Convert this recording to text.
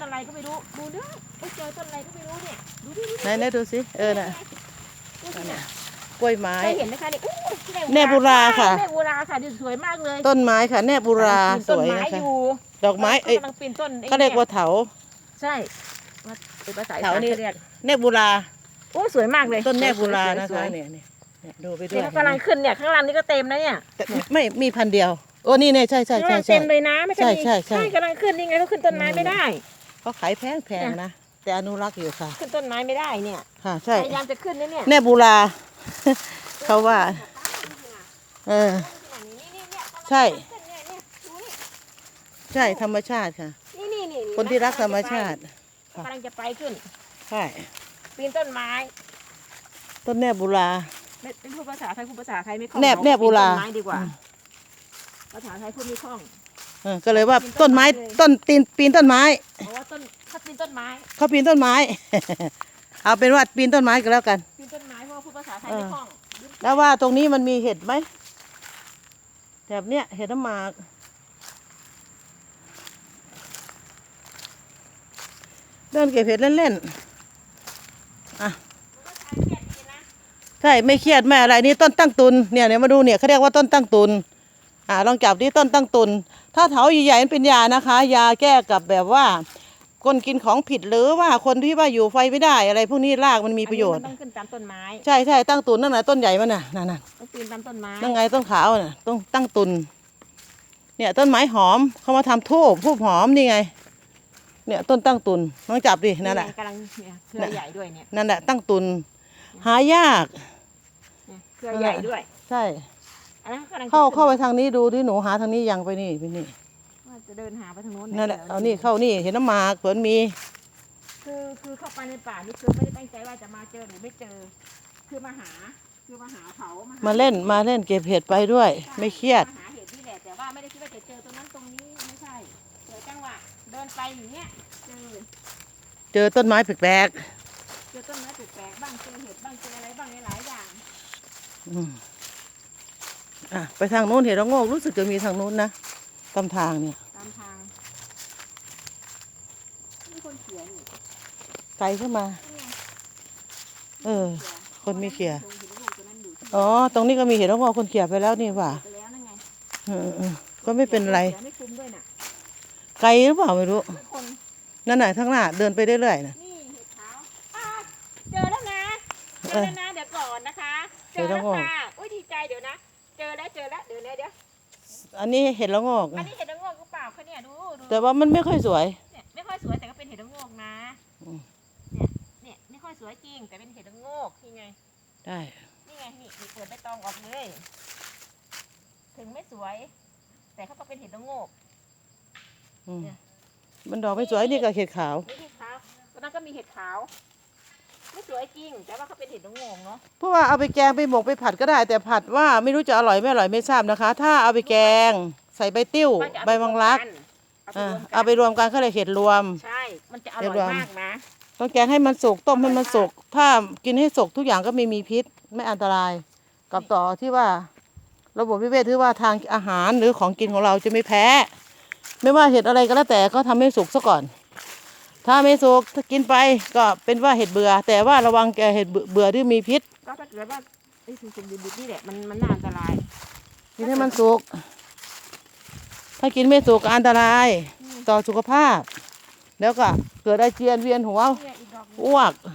ต้นอะไรก็ไม่รู้ดูเด้อไปเจอต้นอะไรก็ไม่รู้เนี่ยดูดิดูดิไหนไหนดูสิเออน่ะดูสิเนี่ยกล้วยไม้ เคยเห็นไหมคะเนี่ยอู้แน่บุราค่ะ แน่บุราค่ะดูสวยมากเลยต้นไม้ค่ะ แนบบุราสต้นวยไม้นะอคะยู่ดอกไม้เอ้ยกำลังปีนต้นไอ้เขาเรียกว่าเถา ใช่ว่าเป็นภาษาอีเถาสานนี่เขาเรียกแนบบุราโอ้สวยมากเลยต้นแนบบุราสวยๆนะสคะวยๆเนี่ยเนี่ยเนี่ยดูไปด้เนี่วยยกำลังขึ้นเนี่ยข้างล่างนี่ก็เต็มนะเนี่ยแต่ไม่มีพันธุ์เดียวโอ้นี่เนี่ยใช่ใช่ใช่ข้างล่างใช่ เต็มเลยนะไม่ใช่ใช่ใช่ ใช่กำลังขึ้นนี่ไงก็ขึ้นต้นไม้ไม่ได้ เขาขายแพงแพงๆนะ แต่อนุรักษ์อยู่ค่ะ ขึ้นต้นไม้ไม่ได้เนี่ยค่ะใช่ พยายามจะขึ้นนะเนี่ยแนบบุรา เขาว่า เออ ใช่ ใช่ธรรมชาติค่ะ นี่นี่นี่คนที่รักธรรมชาติกำลังจะไปขึ้น ใช่ปีนต้นไม้ ต้นแนบบุราไม่ไม่พูดภาษาไทยพูดภาษาไทยไม่คล่องแนบบอกแนบโบราณปีนต้นไม้ดีกว่าอืมภาษาไทยพูดไม่คล่องเออก็เลยว่าปีนต้ต้นนไม้ไม้เลยต้นตีนปีนต้นไม้เพราะว่าต้นถ้าปีนต้นไม้เขาปีนต้นไม้ เอาเป็นว่าปีนต้นไม้ก็แล้วกันปีนต้นไม้เพราะว่าพูดภาษาไทยไม่คล่องแล้วว่าตรงนี้มันมีเห็ดไหมแถบเนี้ยเห็ดน้ำหมากเดินเก็บเห็ดเล่นๆอะใช่ไม่เครียดไม่อะไรนี่ต้นตั้งตุนเนี่ยเนี่ยมาดูเนี่ยเขาเรียกว่าต้นตั้งตุน อ่าลองจับที่ต้นตั้งตุน ถ้าเถาใหญ่ๆมันเป็นยานะคะ ยาแก้กับแบบว่าคนกินของผิดหรือว่าคนที่ว่าอยู่ไฟไม่ได้อะไรพวกนี้รากมันมีประโยชน์ อันนี้มันต้องขึ้นตามต้นไม้ ใช่ใช่ตั้งตุนนั่นน่ะต้นใหญ่มันน่ะนั่นน่ะต้องปีนตามต้นไม้นั่นไงต้นขาวน่ะต้องตั้งตุน เนี่ยต้นไม้หอมเขามาทำทูบทูบหอมนี่ไง เนี่ยต้นตั้งตุนลองจับดินั่นแหละ กำลังเนี่ยเครือใหญ่ด้วยเนี่ยนั่นแหละตั้งตุน หายาก เนี่ยเครือใหญ่ด้วย ใช่ อันนั้นกำลังจะเข้าขึ้นเข้าไปทางนี้ดูที่หนูหาทางนี้ยังไปนี่ไปนี่ว่าจะเดินหาไปทางโน้นนั่นแหละเอานี่เข้านี่เห็นน้ำหมากเผื่อมี คือคือเข้าไปในป่านี่คือไม่ได้ตั้งใจว่าจะมาเจอหรือไม่เจอ คือมาหาคือมาหาเขามาหมาเล่นมาเล่นเก็บเห็ดไปด้วยไม่เครียด มาหาเห็ดนี่แหละแต่ว่าไม่ได้คิดว่าจะเจอตรงนั้นตรงนี้ไม่ใช่เจอจังหวะเดินไปอย่างเงี้ยเจอเจอต้นไม้แปลกเจอต้นไม้แปลกๆบ้างเจอเห็ดบ้างเจออะไรบ้างหลายๆอย่าง ๆอืม อะไปทางโน้นเห็ดระโงกรู้สึกจะมีทางโน้นนะตามทางเนี่ยตามทางมีคนเขียนอยู่ไกลเข้ามานี่ไงเออ คนมีเขียตรงหินลูกตัวนั้นอยู่ที่อ๋อ ตรงนี้ก็มีเห็ดระโงกคนเขียไปแล้วนี่หว่าไปแล้วนั่นไงเออเออก็ไม่เป็นไรขียไม่คุมด้วยน่ะไกลหรือเปล่าไม่รู้ทุกคนนั่นน่ะข้างหน้าเดินไปเรื่อยๆนะนี่เห็ดขาวอ่าเจอแล้วนะ เจอแล้วนะ เดี๋ยวก่อนนะคะ เจอแล้วค่ะ อุ้ยดีใจเดี๋ยวนะ เจอแล้วเจอแล้วเดี๋ยวเดี๋ยวเดี๋ยวอันนี้เห็ดระโงกอันนี้เห็ดระโงกหรือเปล่าคะเนี่ยดูดูแต่ว่ามันไม่ค่อยสวยเนี่ยไม่ค่อยสวยแต่ก็เป็นเห็ดระโงกนะอืมเนี่ยเนี่ยไม่ค่อยสวยจริง แต่เป็นเห็ดระโงกนี่ไง ได้นี่ไงนี่นี่เปิดใบตองออกเลย ถึงไม่สวย แต่เขาก็เป็นเห็ดระโงกอืมเนี่ยมันดอกไม่สวยนี่ก็เห็ดขาว นี่เห็ดขาวตอนนั้นก็มีเห็ดขาวไม่ส วยจริง แต่ว่าเขาเป็นเห็ดระโงกเนาะเพราะว่าเอาไปแกงไปหมกไปผัดก็ได้ แต่ผัดว่าไม่รู้จะอร่อยไม่อร่อยไม่ทราบนะคะ ถ้าเอาไปแกงใส่ใบติ้ว มันจะเอใบวังลักเอาไปอ่ารวมกันเอาไปรวมกันเขาเลยกเห็ดรวม ใช่ มันจะอเดี๋ร่ยวรวอยมมากนะต้องแกงให้มันสุกต้มให้มันสุกถ้ากินให้สุกทุกอย่างก็ไม่มีพิษไม่อันตราย กับต่อที่ว่า ระบบนิเวศที่ว่าทางอาหารหรือของกินของเราจะไม่แพ้ ไม่ว่าเห็ดอะไรก็แล้วแต่ก็ทำให้สุกซะก่อน ถ้าไม่สุกถ้ากินไปก็เป็นว่าเห็ดเบื่อ แต่ว่าระวังแกเห็ดเบื่อเบื่อที่มีพิษก็ถ้าเกิดว่าไอ้สุกๆดิบๆนี่แหละมันมันน่าอันตรายกินให้มันสุก ถ้ากินไม่สุกก็อันตรายต่อสุขภาพ แล้วก็เกิดอาเจียนเวียนหัวเนี่ยอีกดอกหนึ่ง อ้วกเ